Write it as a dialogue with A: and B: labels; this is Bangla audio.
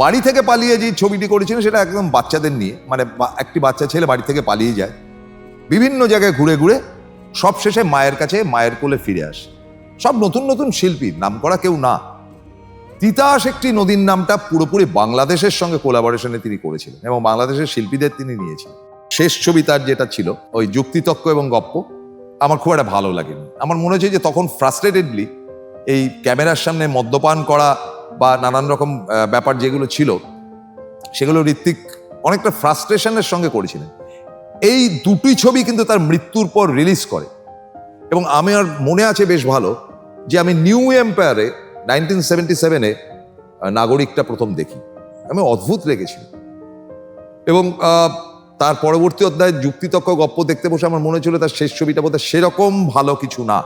A: বাড়ি থেকে পালিয়ে যে ছবিটি করেছিলেন সেটা একদম বাচ্চাদের নিয়ে মানে একটি বাচ্চা ছেলে বাড়ি থেকে পালিয়ে যায়। বিভিন্ন জায়গায় ঘুরে ঘুরে সব শেষে মায়ের কাছে মায়ের কোলে ফিরে আসে। সব নতুন নতুন শিল্পী, নাম করা কেউ না। তিতাস একটি নদীর নামটা পুরোপুরি বাংলাদেশের সঙ্গে কোলাবোরেশনে তিনি করেছিলেন এবং বাংলাদেশের শিল্পীদের তিনি নিয়েছিলেন। শেষ ছবি তার যেটা ছিল, ওই যুক্তিতক্ক এবং গপ্প, আমার খুব একটা ভালো লাগেনি। আমার মনে হচ্ছে যে তখন ফ্রাস্ট্রেটেডলি এই ক্যামেরার সামনে মদ্যপান করা বা নানান রকম ব্যাপার যেগুলো ছিল, সেগুলো ঋত্বিক অনেকটা ফ্রাস্ট্রেশনের সঙ্গে করেছিলেন। এই দুটি ছবি কিন্তু তার মৃত্যুর পর রিলিজ করে। এবং আমি আর মনে আছে বেশ ভালো যে আমি নিউ এম্পায়ারে নাইনটিন সেভেন্টি সেভেনে নাগরিকটা প্রথম দেখি। আমি অদ্ভুত লেগেছিল। এবং তার পরবর্তী অধ্যায় যুক্তিতক্ক গপ্প দেখতে বসে আমার মনে হচ্ছিল তার শেষ ছবিটা বোধহয় সেরকম ভালো কিছু না।